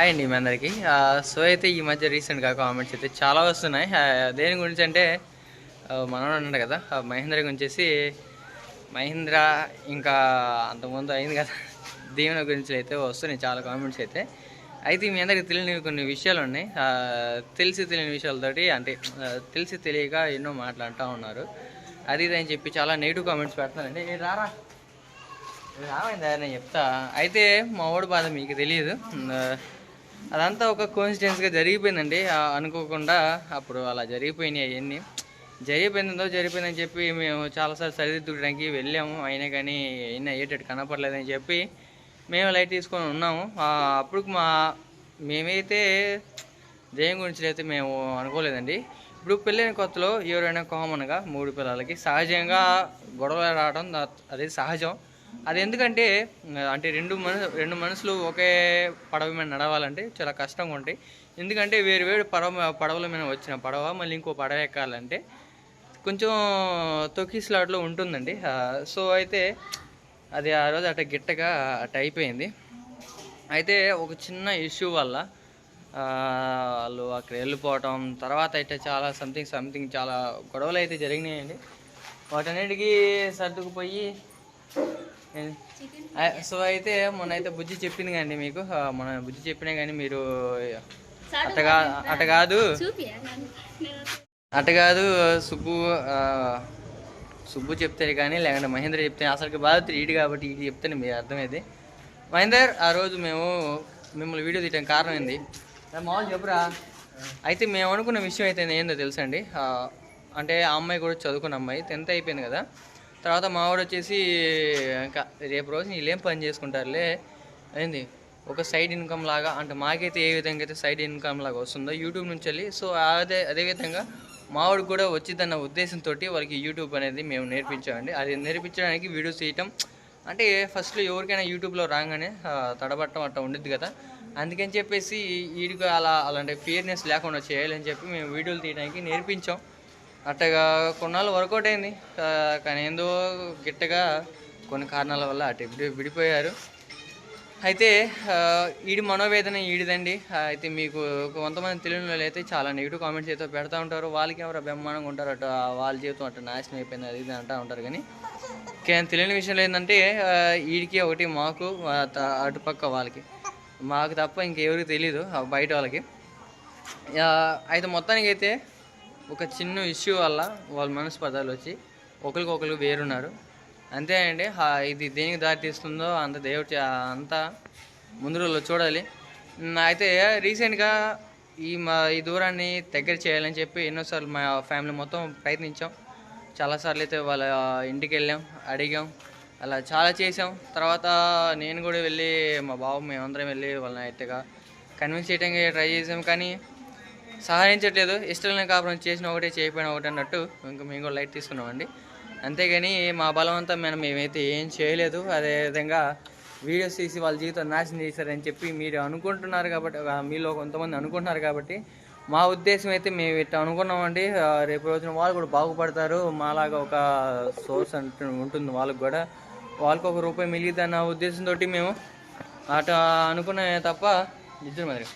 Hi అండి మీ అందరికీ. So అయితే ఈ మధ్య రీసెంట్గా కామెంట్స్ అయితే చాలా వస్తున్నాయి. దేని గురించి అంటే ఆ, మనోడు అన్నాడు కదా ఆ మహేంద్ర గురించి మహేంద్ర ఇంకా అంతకుముందు అయింది కదా దీవెన గురించి అయితే వస్తున్నాయి చాలా కామెంట్స్ అయితే. అయితే మీ అందరికి తెలియని కొన్ని విషయాలు ఉన్నాయి. తెలిసి తెలియని విషయాలతోటి అంటే తెలిసి తెలియక ఎన్నో మాట్లాడుతూ ఉన్నారు. అది ఇది అని చెప్పి చాలా నెగిటివ్ కామెంట్స్ పెడతానండి రారా. రామైందా నేను చెప్తా. అయితే మా వాడు బాధ మీకు తెలియదు. అదంతా ఒక కోన్సిడెన్స్గా జరిగిపోయిందండి. అనుకోకుండా అప్పుడు అలా జరిగిపోయినాయి అవన్నీ. జరిగిపోయిందో జరిగిపోయిందని చెప్పి మేము చాలాసార్లు సరిదిద్దుకోవడానికి వెళ్ళాము. అయినా కానీ అయినా అయ్యేటట్టు కనపడలేదని చెప్పి మేము లైట్ తీసుకొని ఉన్నాము. అప్పుడు మా మేమైతే దేని గురించి అయితే మేము అనుకోలేదండి. ఇప్పుడు పెళ్ళైన కొత్తలో ఎవరైనా కామన్గా మూడు పిల్లలకి సహజంగా గొడవలు రావడం అది సహజం. అది ఎందుకంటే అంటే రెండు మన రెండు మనసులు ఒకే పడవ మీద నడవాలంటే చాలా కష్టంగా ఉంటాయి. ఎందుకంటే వేరు వేరు పడవ పడవల మీద వచ్చిన పడవ మళ్ళీ ఇంకో పడవ ఎక్కాలంటే కొంచెం తొక్కిసలాట్లో ఉంటుందండి. సో అయితే అది ఆ రోజు అట్ట గిట్టగా అట్ట అయిపోయింది. అయితే ఒక చిన్న ఇష్యూ వల్ల వాళ్ళు అక్కడ వెళ్ళిపోవటం తర్వాత అయితే చాలా సంథింగ్ సంథింగ్ చాలా గొడవలు అయితే జరిగినాయండి. వాటన్నిటికీ సర్దుకుపోయి సో అయితే మొన్న అయితే బుజ్జి చెప్పింది కండి మీకు. ఆ, మొన్న బుజ్జి చెప్పినా కానీ మీరు అట్టగా అట కాదు అట కాదు. సుబ్బు సుబ్బు చెప్తారు కానీ లేకుంటే మహేంద్ర చెప్తే అసలుకి బాధ్యత ఈడు కాబట్టి ఈడు చెప్తేనే మీరు అర్థమైంది. మహేందర్ ఆ రోజు మేము మిమ్మల్ని వీడియో తీయడం కారణం ఏంది? మామూలు చెప్పురా. అయితే మేము అనుకున్న విషయం అయితే ఏందో తెలుసండి అంటే ఆ అమ్మాయి కూడా చదువుకున్న అమ్మాయి టెన్త్ అయిపోయింది కదా. తర్వాత మావాడు వచ్చేసి ఇంకా రేపు రోజు వీళ్ళేం పని చేసుకుంటారులే ఏంది ఒక సైడ్ ఇన్కమ్ లాగా అంటే మాకైతే ఏ విధంగా అయితే సైడ్ ఇన్కమ్ లాగా వస్తుందో యూట్యూబ్ నుంచి వెళ్ళి సో అదే అదేవిధంగా మావాడు కూడా వచ్చిందన్న ఉద్దేశంతో వాళ్ళకి యూట్యూబ్ అనేది మేము నేర్పించామండి. అది నేర్పించడానికి వీడియోస్ తీయటం అంటే ఫస్ట్లో ఎవరికైనా యూట్యూబ్లో రాగానే తడబట్టం అట్లా ఉండిద్ది కదా. అందుకని చెప్పేసి వీడికి అలా అలాంటి ఫియర్నెస్ లేకుండా చేయాలని చెప్పి మేము వీడియోలు తీయడానికి నేర్పించాం. అట్టగా కొన్నాళ్ళు వర్కౌట్ అయింది. కానీ ఏందో గిట్టగా కొన్ని కారణాల వల్ల అటు విడిపోయారు. అయితే ఈడి మనోవేదన ఈడిదండి. అయితే మీకు కొంతమంది తెలియని వాళ్ళు అయితే చాలా నెగిటివ్ కామెంట్స్ అయితే పెడతా ఉంటారు. వాళ్ళకి ఎవరు అభిమానంగా ఉంటారు అటు వాళ్ళ జీవితం అటు నాశనం అయిపోయింది అది ఇది అంటూ ఉంటారు. కానీ కానీ తెలియని విషయం ఏంటంటే వీడికి ఈడికి ఒకటి మాకు అటుపక్క వాళ్ళకి. మాకు తప్ప ఇంకెవరికి తెలీదు బయట వాళ్ళకి. అయితే మొత్తానికి అయితే ఒక చిన్న ఇష్యూ వల్ల వాళ్ళ మనస్పర్ధాలు వచ్చి ఒకరికొకరు వేరున్నారు. అంతే అండి ఇది దేనికి దారి తీస్తుందో అంత దేవుడి అంతా ముందు రోజుల్లో చూడాలి. అయితే రీసెంట్గా ఈ మా ఈ దూరాన్ని దగ్గర చేయాలని చెప్పి ఎన్నోసార్లు మా ఫ్యామిలీ మొత్తం ప్రయత్నించాం. చాలాసార్లు అయితే వాళ్ళ ఇంటికి వెళ్ళాం అడిగాం అలా చాలా చేసాం తర్వాత నేను కూడా వెళ్ళి మా బాబు మేమందరం వెళ్ళి వాళ్ళని అయితేగా కన్విన్స్ చేయడానికి ట్రై చేసాం కానీ సహాయించట్లేదు ఇష్టం లేని కాపురం చేసిన ఒకటే చేయకపోయినా ఒకటి అన్నట్టు ఇంకా మేము కూడా లైట్ తీసుకున్నామండి. అంతేగాని మా బలవంతం మేము మేమైతే ఏం చేయలేదు. అదేవిధంగా వీడియోస్ తీసి వాళ్ళ జీవితం నాశనం చేశారని చెప్పి మీరు అనుకుంటున్నారు కాబట్టి మీలో కొంతమంది అనుకుంటున్నారు కాబట్టి మా ఉద్దేశం అయితే మేము ఇట్లా అనుకున్నామండి. రేపు రోజున వాళ్ళు కూడా బాగుపడతారు. మాలాగా ఒక సోర్స్ అంటు ఉంటుంది వాళ్ళకి కూడా. వాళ్ళకి ఒక రూపాయి మిగిలిదన్న ఉద్దేశంతో మేము అటు అనుకున్నామే తప్ప ఇద్దరు మరి.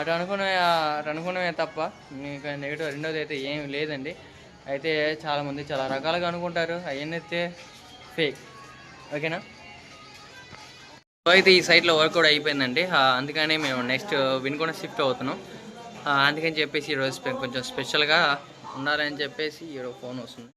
అటు అనుకునే అటు అనుకున్నమే తప్ప మీకు నెగిటివ్ రెండోది అయితే ఏం లేదండి. అయితే చాలామంది చాలా రకాలుగా అనుకుంటారు అవన్నీ అయితే ఫేక్ ఓకేనా? సో అయితే ఈ సైట్లో వర్క్ కూడా అయిపోయిందండి. అందుకని అందుకనే మేము నెక్స్ట్ వినుకొండ షిఫ్ట్ అవుతున్నాం. అందుకని చెప్పేసి ఈరోజు కొంచెం స్పెషల్గా ఉండాలని చెప్పేసి ఈరోజు ఫోన్ వస్తుంది.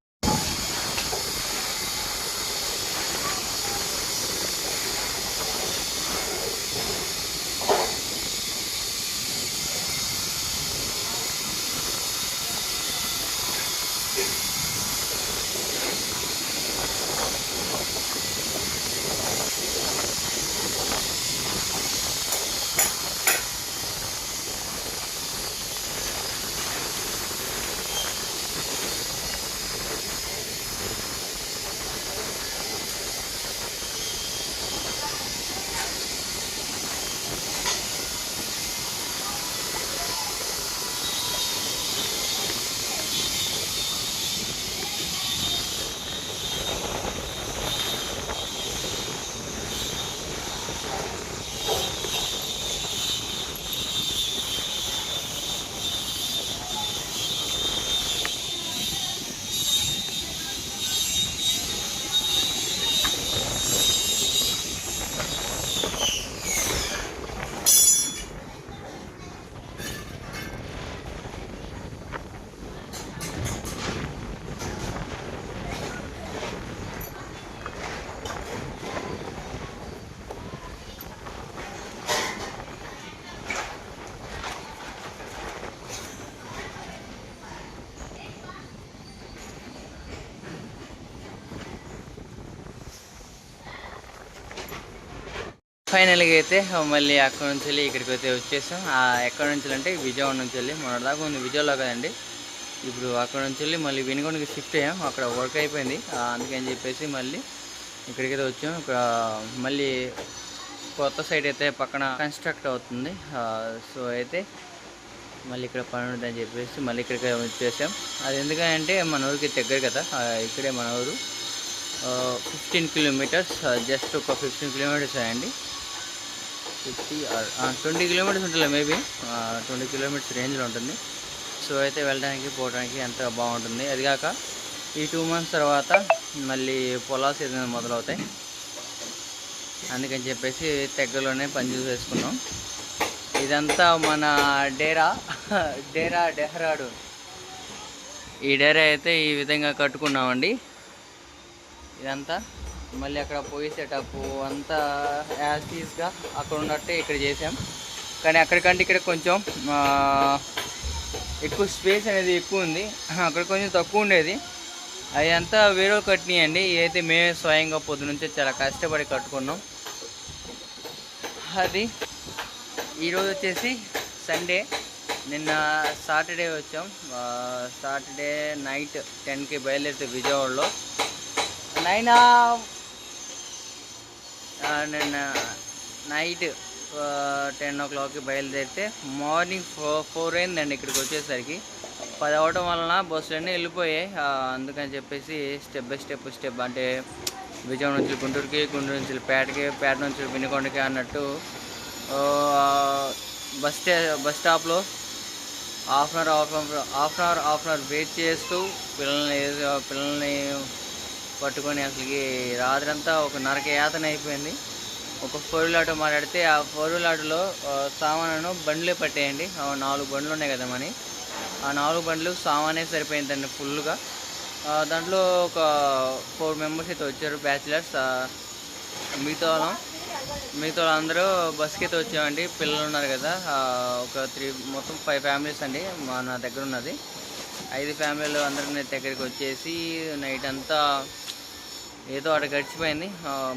ఫైనల్గా అయితే మళ్ళీ అక్కడ నుంచి వెళ్ళి ఇక్కడికి అయితే వచ్చేసాం. ఆ నుంచి అంటే విజయవాడ నుంచి వెళ్ళి మొన్న దాకా ఉంది విజయవాడలో కదండి. ఇప్పుడు అక్కడ నుంచి వెళ్ళి మళ్ళీ వినుగొండకి షిఫ్ట్ అయ్యాం. అక్కడ వర్క్ అయిపోయింది. అందుకని చెప్పేసి మళ్ళీ ఇక్కడికైతే వచ్చాం. ఇక్కడ మళ్ళీ కొత్త సైడ్ అయితే పక్కన కన్స్ట్రక్ట్ అవుతుంది. సో అయితే మళ్ళీ ఇక్కడ పని ఉంటుందని చెప్పేసి మళ్ళీ ఇక్కడికి వచ్చేసాం. అది ఎందుకంటే మన ఊరికి దగ్గర కదా. ఇక్కడే మన ఊరు. ఫిఫ్టీన్ కిలోమీటర్స్ జస్ట్ ఒక ఫిఫ్టీన్ కిలోమీటర్స్ అండి. ఫిఫ్టీ ట్వంటీ కిలోమీటర్స్ ఉంటుంది మేబీ ట్వంటీ కిలోమీటర్స్ రేంజ్లో ఉంటుంది. సో అయితే వెళ్ళడానికి పోవడానికి ఎంత బాగుంటుంది. అది కాక ఈ టూ మంత్స్ తర్వాత మళ్ళీ పొలా సీజన్ మొదలవుతాయి. అందుకని చెప్పేసి దగ్గరలోనే పని చూసేసుకున్నాం. ఇదంతా మన డేరా డేరా డెహ్రాడు. ఈ డేరా అయితే ఈ విధంగా కట్టుకున్నామండి. ఇదంతా మళ్ళీ అక్కడ పోయి సెటప్ అంతా యాజ్ అక్కడ ఉన్నట్టే ఇక్కడ చేసాం కానీ అక్కడికంటే ఇక్కడ కొంచెం ఎక్కువ స్పేస్ అనేది ఎక్కువ ఉంది. అక్కడ కొంచెం తక్కువ ఉండేది. అవి అంతా వేరే కట్టినాయండి. ఇదైతే మేమే స్వయంగా పొద్దు నుంచే చాలా కష్టపడి కట్టుకున్నాం. అది ఈరోజు వచ్చేసి సండే నిన్న సాటర్డే వచ్చాం. సాటర్డే నైట్ టెన్కి బయలుదేరితే విజయవాడలో. నైనా నేను నైట్ టెన్ ఓ క్లాక్కి బయలుదేరితే మార్నింగ్ ఫోర్ ఫోర్ అయిందండి ఇక్కడికి వచ్చేసరికి. పది అవడం వలన బస్సులన్నీ వెళ్ళిపోయాయి. అందుకని చెప్పేసి స్టెప్ బై స్టెప్ స్టెప్ అంటే విజయవాడ నుంచి గుంటూరుకి గుంటూరు నుంచి పేటకి పేట నుంచి వినుకొండకి అన్నట్టు bus stay bus స్టాప్లో half an hour half half an hour half an hour wait చేస్తూ పిల్లల్ని పిల్లల్ని పట్టుకొని అసలుకి రాత్రంతా ఒక నరక యాతన అయిపోయింది. ఒక ఫోర్ వీల్ ఆటో మాట్లాడితే ఆ ఫోర్ వీల్ ఆటోలో సామాను బండ్లే పట్టేయండి. నాలుగు బండ్లు ఉన్నాయి కదా మని. ఆ నాలుగు బండ్లు సామానే సరిపోయిందండి ఫుల్గా దాంట్లో ఒక ఫోర్ మెంబర్స్ అయితే వచ్చారు బ్యాచిలర్స్. మిగతా వాళ్ళం. మిగతా వాళ్ళందరూ బస్కి అయితే వచ్చామండి. పిల్లలు ఉన్నారు కదా. ఒక త్రీ మొత్తం ఫైవ్ ఫ్యామిలీస్ అండి మా నా దగ్గర ఉన్నది. ఐదు ఫ్యామిలీలు అందరినీ దగ్గరికి వచ్చేసి నైట్ అంతా ఏదో అక్కడ గడిచిపోయింది.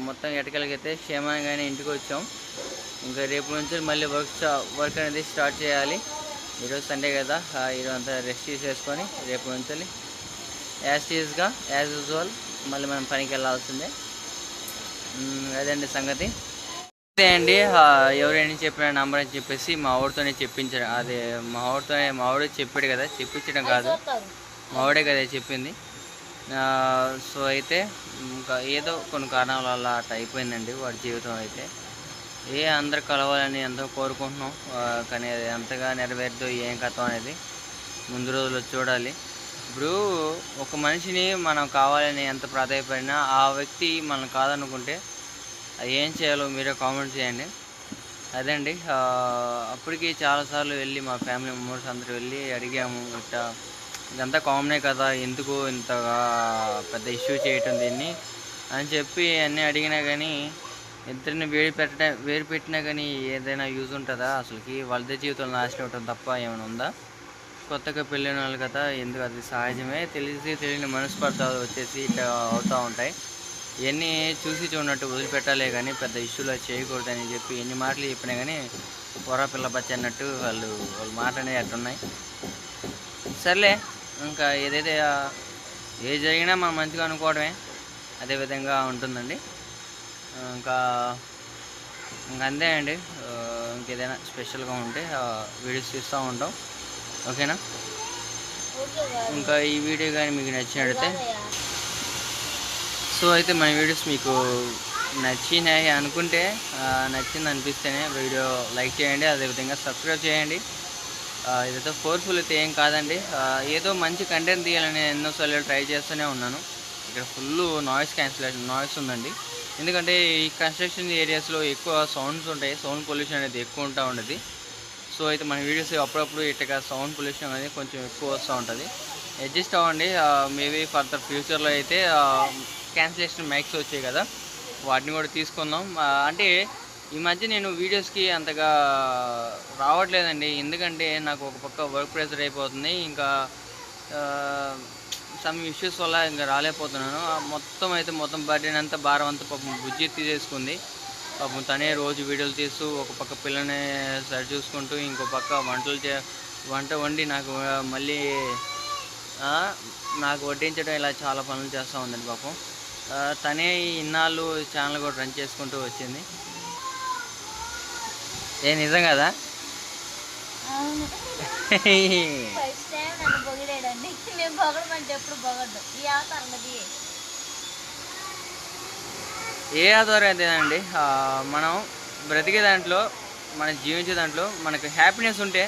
మొత్తం ఎటకలకైతే క్షేమంగానే ఇంటికి వచ్చాం. ఇంకా రేపు నుంచి మళ్ళీ వర్క్ వర్క్ అనేది స్టార్ట్ చేయాలి. ఈరోజు సండే కదా ఈరోజు అంతా రెస్ట్ చేసుకొని రేపు నుంచి యాజ్ టీజ్గా యాజ్ యూజువల్ మళ్ళీ మనం పనికి వెళ్ళాల్సిందే. అదండి సంగతి. అదే అండి ఎవరైనా చెప్పిన నంబర్ అని చెప్పేసి మా ఆవిడతోనే చెప్పించారు. అదే మా ఆవిడతోనే మా ఆవిడ చెప్పాడు కదా చెప్పించడం కాదు. మా ఆవిడే కదా చెప్పింది. సో అయితే ఇంకా ఏదో కొన్ని కారణాల వల్ల అట్లా అయిపోయిందండి వాడి జీవితం అయితే. ఏ అందరు కలవాలని ఎంతో కోరుకుంటున్నాం. కానీ అది ఎంతగా నెరవేరుదో ఏం కథ అనేది ముందు రోజుల్లో చూడాలి. ఇప్పుడు ఒక మనిషిని మనం కావాలని ఎంత ప్రాధాయపడినా ఆ వ్యక్తి మనం కాదనుకుంటే అది ఏం చేయాలో మీరే కామెంట్ చేయండి. అదండి. అప్పటికి చాలాసార్లు వెళ్ళి మా ఫ్యామిలీ మెంబర్స్ అందరూ వెళ్ళి అడిగాము ఇట్లా ఇదంతా కామనే కదా ఎందుకు ఇంతగా పెద్ద ఇష్యూ చేయటం దీన్ని? అని చెప్పి అన్నీ అడిగినా కానీ ఇద్దరిని వేడి పెట్టడం వేడి పెట్టినా కానీ ఏదైనా యూజ్ ఉంటుందా అసలుకి? వాళ్ళదే జీవితంలో నాశనం అవటం తప్ప ఏమైనా ఉందా? కొత్తగా పెళ్ళిన వాళ్ళు కదా ఎందుకు అది సహజమే? తెలిసి తెలియని మనస్పర్ధాలు వచ్చేసి ఇట్లా అవుతూ ఉంటాయి. ఇవన్నీ చూసి చూడనట్టు వదిలిపెట్టాలే కానీ పెద్ద ఇష్యూలో చేయకూడదని చెప్పి ఎన్ని మాటలు చెప్పినా కానీ పొర పిల్ల బచ్చ అన్నట్టు వాళ్ళు వాళ్ళ మాట అనేది అట్లున్నాయి. సర్లే. ఇంకా ఏదైతే ఏ ఏది జరిగినా మనం మంచిగా అనుకోవడమే. అదే విధంగా ఉంటుందండి. ఇంకా ఇంకా అంతే అండి. ఇంకేదైనా స్పెషల్గా ఉంటే వీడియోస్ చూస్తూ ఉంటాం. ఓకేనా? ఇంకా ఈ వీడియో కానీ మీకు నచ్చినట్టయితే సో అయితే మన వీడియోస్ మీకు నచ్చినాయి అనుకుంటే నచ్చింది అనిపిస్తేనే వీడియో లైక్ చేయండి. అదేవిధంగా సబ్స్క్రైబ్ చేయండి. ఇదైతే ఫోర్స్ఫుల్ అయితే ఏం కాదండి. ఏదో మంచి కంటెంట్ తీయాలని ఎన్నోసార్లు ట్రై చేస్తూనే ఉన్నాను. ఇక్కడ ఫుల్ నాయిస్ క్యాన్సిలేషన్ నాయిస్ ఉందండి. ఎందుకంటే ఈ కన్స్ట్రక్షన్ ఏరియాస్లో ఎక్కువ సౌండ్స్ ఉంటాయి. సౌండ్ పొల్యూషన్ అనేది ఎక్కువ ఉంటా ఉండేది సో అయితే మన వీడియోస్ అప్పుడప్పుడు ఇట్టగా సౌండ్ పొల్యూషన్ అనేది కొంచెం ఎక్కువ వస్తూ ఉంటుంది. అడ్జస్ట్ అవ్వండి. మేబీ ఫర్దర్ ఫ్యూచర్లో అయితే క్యాన్సిలేషన్ మైక్స్ వచ్చాయి కదా. వాటిని కూడా తీసుకుందాం. అంటే ఈ మధ్య నేను వీడియోస్కి అంతగా రావట్లేదండి. ఎందుకంటే నాకు ఒక పక్క వర్క్ ప్రెషర్ అయిపోతుంది. ఇంకా సమ్ ఇష్యూస్ వల్ల ఇంకా రాలేకపోతున్నాను. మొత్తం అయితే మొత్తం బర్డెన్ అంతా భారం అంతా పాపం బుజ్జి తీసేసుకుంది. పాపం తనే రోజు వీడియోలు తీస్తూ ఒక పక్క పిల్లని సరి చూసుకుంటూ ఇంకో పక్క వంటలు చే వంట వండి నాకు మళ్ళీ నాకు వడ్డించడం ఇలా చాలా పనులు చేస్తూ ఉందండి పాపం. తనే ఇన్నాళ్ళు ఛానల్ కూడా రన్ చేసుకుంటూ వచ్చింది. ఏ నిజం కదా? అవును. ఫస్ట్ టైం నన్ను పొగిడాడండి నేను పొగడమంటే ఎప్పుడు పొగడ్డు. ఈ అవతారండి ఏ ఆధారం అయితేనండి ఆ, మనం బ్రతికే దాంట్లో మనం జీవించే దాంట్లో మనకు హ్యాపీనెస్ ఉంటే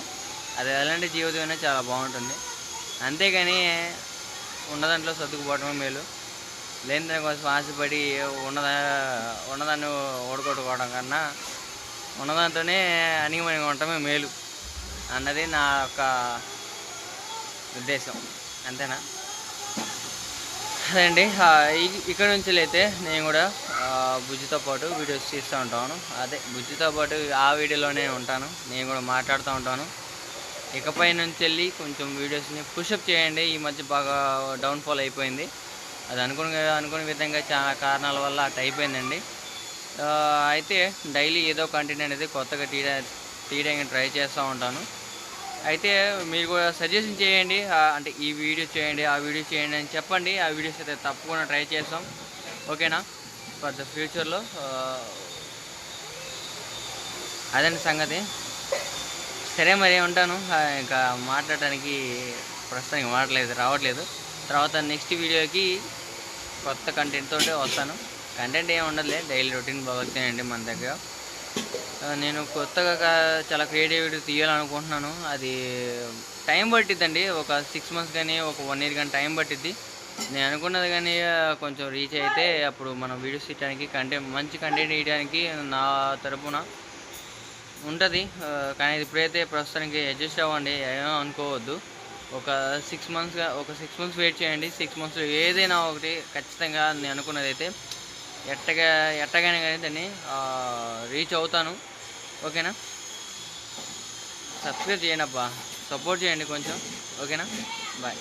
అది ఎలాంటి జీవితమైనా చాలా బాగుంటుంది. అంతేగాని ఉన్న దాంట్లో సర్దుకుపోవటం మేలు. లేని దాని కోసం ఆశపడి ఉన్నదా ఉన్నదాన్ని ఓడగొట్టుకోవడం కన్నా ఉన్నదాంతోనే అనిగమనిగా ఉండటమే మేలు అన్నది నా యొక్క ఉద్దేశం. అంతేనా? అదే అండి ఇక్కడ నుంచి అయితే నేను కూడా బుజ్జితో పాటు వీడియోస్ తీస్తూ ఉంటాను. అదే బుజ్జితో పాటు ఆ వీడియోలోనే ఉంటాను. నేను కూడా మాట్లాడుతూ ఉంటాను. ఇకపై నుంచి వెళ్ళి కొంచెం వీడియోస్ని పుషప్ చేయండి. ఈ మధ్య బాగా డౌన్ఫాల్ అయిపోయింది. అది అనుకుని అనుకునే విధంగా చాలా కారణాల వల్ల అట్ అయిపోయిందండి. అయితే డైలీ ఏదో కంటెంట్ అనేది కొత్తగా తీయడానికి తీయడానికి ట్రై చేస్తూ ఉంటాను. అయితే మీరు కూడా సజెషన్ చేయండి అంటే ఈ వీడియో చేయండి ఆ వీడియో చేయండి అని చెప్పండి. ఆ వీడియోస్ అయితే తప్పకుండా ట్రై చేస్తాం. ఓకేనా? ఫర్ ద ఫ్యూచర్లో అదండి సంగతి. సరే మరి ఉంటాను. ఇంకా మాట్లాడటానికి ప్రస్తుతానికి మాట్లాడలేదు రావట్లేదు. తర్వాత నెక్స్ట్ వీడియోకి కొత్త కంటెంట్ తోటి వస్తాను. కంటెంట్ ఏమి ఉండదులే. డైలీ రొటీన్ బాగా అండి మన దగ్గర. నేను కొత్తగా కా- చాలా క్రియేటివిటీ తీయాలనుకుంటున్నాను. అది టైం పట్టిద్దండి. ఒక సిక్స్ మంత్స్ కానీ ఒక వన్ ఇయర్ కానీ టైం పట్టిద్ది. నేను అనుకున్నది కానీ కొంచెం రీచ్ అయితే అప్పుడు మనం వీడియోస్ తీయడానికి కంటెంట్ మంచి కంటెంట్ ఇవ్వడానికి నా తరపున ఉంటుంది. కానీ ఇప్పుడైతే ప్రస్తుతానికి అడ్జస్ట్ అవ్వండి. ఏమో అనుకోవద్దు. ఒక సిక్స్ మంత్స్గా ఒక సిక్స్ మంత్స్ వెయిట్ చేయండి. సిక్స్ మంత్స్లో ఏదైనా ఒకటి ఖచ్చితంగా నేను అనుకున్నది అయితే ఎట్టగా ఎట్టగానే కానీ దాన్ని రీచ్ అవుతాను. ఓకేనా? సబ్స్క్రైబ్ చేయండి అబ్బా. సపోర్ట్ చేయండి కొంచెం. ఓకేనా? బాయ్